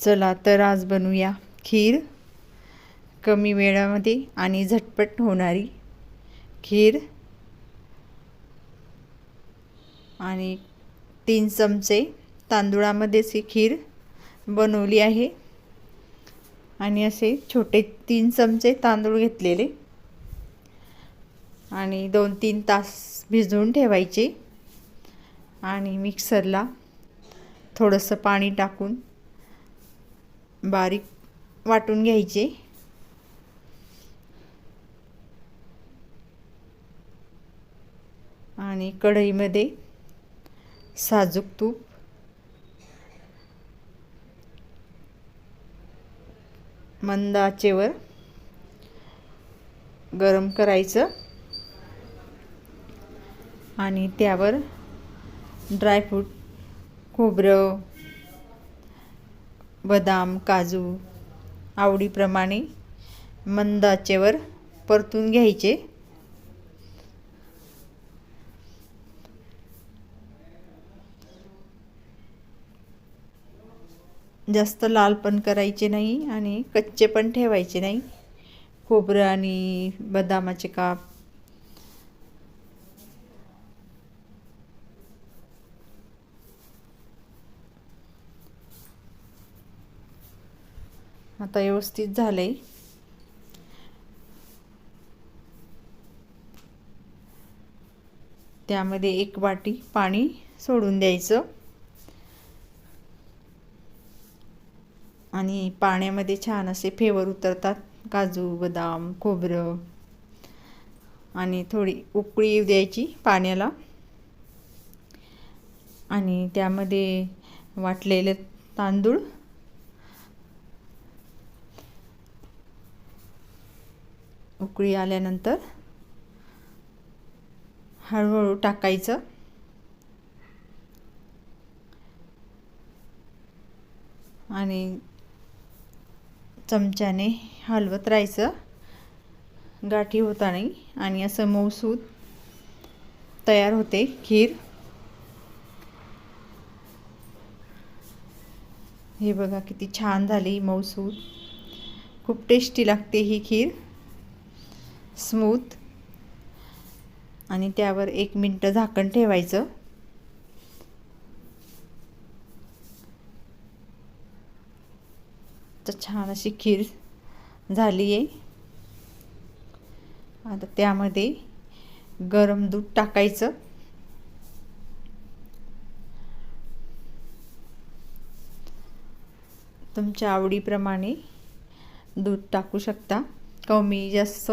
चला तर आज बनवूया खीर. कमी वेळामध्ये आणि झटपट होणारी खीर. आणि तीन चमचे तांदूळामध्येच ही खीर बनवली आहे. आणि असे छोटे तीन चमचे तांदूळ घेतलेले. आणि दोन तीन तास भिजवून ठेवायचे. आणि मिक्सरला थोडंसं पाणी टाकून बारीक वाटून घ्यायचे. आणि कढईमध्ये साजूक तूप. मंद आचेवर गरम करायचं. आणि त्यावर ड्रायफ्रूट खोबरं बदाम काजू आवडीप्रमाणे मंद आचेवर परतून घ्यायचे. जास्त लाल पण करायचे नाही आणि कच्चे पण ठेवायचे नाही. खोबरं आणि बदामाचे काप आता व्यवस्थित झालंय. त्यामध्ये एक वाटी पाणी सोडून द्यायचं. आणि पाण्यामध्ये छान असे फेवर उतरतात. काजू बदाम खोबरं. आणि थोडी उकळी येऊ द्यायची पाण्याला. आणि त्यामध्ये वाटलेले तांदूळ उकळी आल्यानंतर हळूहळू टाकायचं. आणि चमच्याने हलवत राहायचं. गाठी होता नाही आणि असं मऊसूद तयार होते खीर. हे बघा किती छान झाली मऊसूद खूप टेस्टी लागते ही खीर. स्मूथ. आणि त्यावर एक मिनटं झाकण ठेवायचं. तर छान अशी खीर झाली आहे. आता त्यामध्ये गरम दूध टाकायचं. तुमच्या आवडीप्रमाणे दूध टाकू शकता. कमी जास्त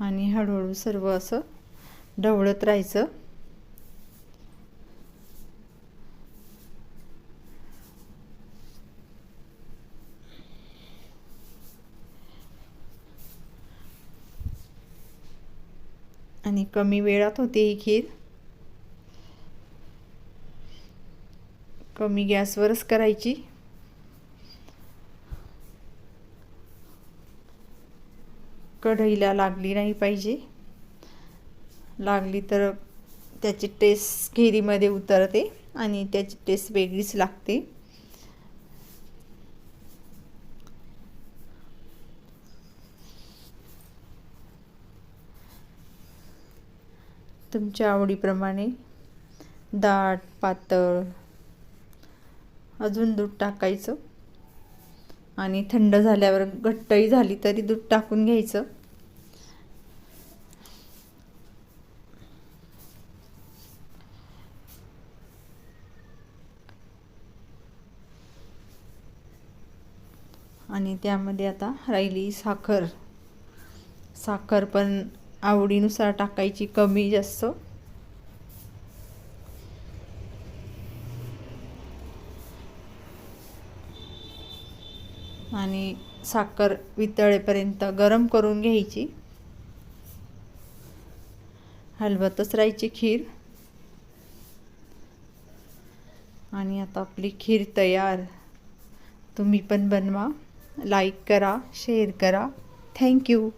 आणि हळूहळू सर्व असं ढवळत राहायचं. आणि कमी वेळात होते ही खीर. कमी गॅसवरच करायची. कढईला लागली नाही पाहिजे. लागली तर त्याची टेस्ट खिरीमध्ये उतरते आणि त्याची टेस्ट वेगळीच लागते. तुमच्या आवडीप्रमाणे दाट पातळ अजून दूध टाकायचं. आणि थंड झाल्यावर घट्टही झाली तरी दूध टाकून घ्यायचं. आणि त्यामध्ये आता राहिली साखर. साखर पण आवडीनुसार टाकायची कमी जास्त. आणि साखर वितळेपर्यंत गरम करून घ्यायची. हलवतच राहायची खीर. आणि आता आपली खीर तयार. तुम्ही पण बनवा. लाईक करा शेअर करा. थँक्यू.